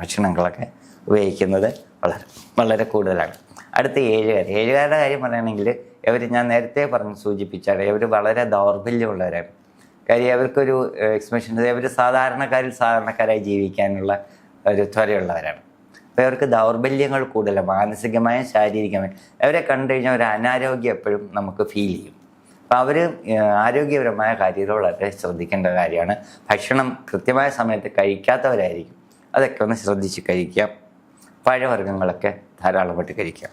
ഭക്ഷണങ്ങളൊക്കെ ഉപയോഗിക്കുന്നത് വളരെ വളരെ കൂടുതലാണ്. അടുത്ത ഏഴുകാർ ഏഴുകാരുടെ കാര്യം പറയുകയാണെങ്കിൽ ഇവർ ഞാൻ നേരത്തെ പറഞ്ഞ് സൂചിപ്പിച്ചാണ് ഇവർ വളരെ ദൗർബല്യമുള്ളവരാണ് കാര്യം അവർക്കൊരു എക്സ്പ്രഷൻ ഇവർ സാധാരണക്കാരിൽ സാധാരണക്കാരായി ജീവിക്കാനുള്ള ഒരു ത്വരയുള്ളവരാണ്. അപ്പോൾ ഇവർക്ക് ദൗർബല്യങ്ങൾ കൂടുതലാണ്. മാനസികമായും ശാരീരികമായും. അവരെ കണ്ടു കഴിഞ്ഞാൽ ഒരു അനാരോഗ്യം എപ്പോഴും നമുക്ക് ഫീൽ ചെയ്യും. അപ്പോൾ അവർ ആരോഗ്യപരമായ കാര്യങ്ങൾ വളരെ ശ്രദ്ധിക്കേണ്ട കാര്യമാണ്. ഭക്ഷണം കൃത്യമായ സമയത്ത് കഴിക്കാത്തവരായിരിക്കും. അതൊക്കെ ഒന്ന് ശ്രദ്ധിച്ച് കഴിക്കാം. പഴവർഗങ്ങളൊക്കെ ധാരാളമായിട്ട് കഴിക്കാം.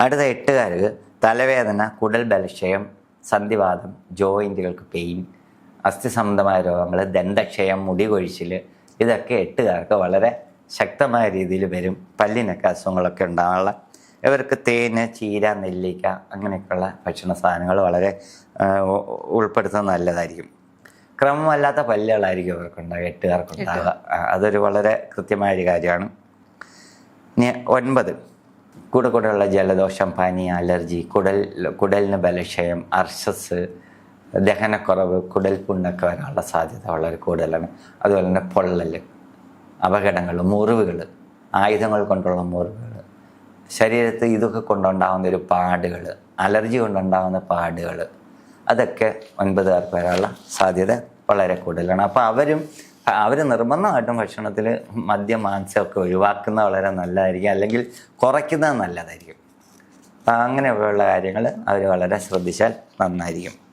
അടുത്ത എട്ടുകാർ തലവേദന കുടൽ ബലക്ഷയം സന്ധിവാദം ജോയിന്റുകൾക്ക് പെയിൻ അസ്ഥി സംബന്ധമായ രോഗങ്ങൾ ദന്തക്ഷയം മുടി കൊഴിച്ചിൽ ഇതൊക്കെ എട്ടുകാർക്ക് വളരെ ശക്തമായ രീതിയിൽ വരും. പല്ലിനൊക്കെ അസുഖങ്ങളൊക്കെ ഉണ്ടാകാനുള്ള ഇവർക്ക് തേന് ചീര നെല്ലിക്ക അങ്ങനെയൊക്കെയുള്ള ഭക്ഷണ സാധനങ്ങൾ വളരെ ഉൾപ്പെടുത്തുന്നത് നല്ലതായിരിക്കും. ക്രമമല്ലാത്ത പല്ലുകളായിരിക്കും ഇവർക്കുണ്ടാകുക എട്ടുകാർക്കുണ്ടാകുക അതൊരു വളരെ കൃത്യമായ ഒരു കാര്യമാണ് ഒൻപത്. കൂടെ കൂടെയുള്ള ജലദോഷം പനി അലർജി കുടൽ കുടലിന് ബലക്ഷയം അർശസ് ദഹനക്കുറവ് കുടൽ പുണ്ണൊക്കെ വരാനുള്ള സാധ്യത വളരെ കൂടുതലാണ്. അതുപോലെ തന്നെ പൊള്ളൽ അപകടങ്ങൾ മുറിവുകൾ ആയുധങ്ങൾ കൊണ്ടുള്ള മുറിവുകൾ ശരീരത്ത് ഇതൊക്കെ കൊണ്ടുണ്ടാകുന്ന ഒരു പാടുകൾ അലർജി കൊണ്ടുണ്ടാകുന്ന പാടുകൾ അതൊക്കെ ഒൻപത് പേർക്ക് വരാനുള്ള സാധ്യത വളരെ കൂടുതലാണ്. അപ്പോൾ അവരും അവർ നിർബന്ധമായിട്ടും ഭക്ഷണത്തിൽ മദ്യം മാംസമൊക്കെ ഒഴിവാക്കുന്നത് വളരെ നല്ലതായിരിക്കും. അല്ലെങ്കിൽ കുറയ്ക്കുന്നത് നല്ലതായിരിക്കും. അങ്ങനെയുള്ള കാര്യങ്ങൾ അവർ വളരെ ശ്രദ്ധിച്ചാൽ നന്നായിരിക്കും.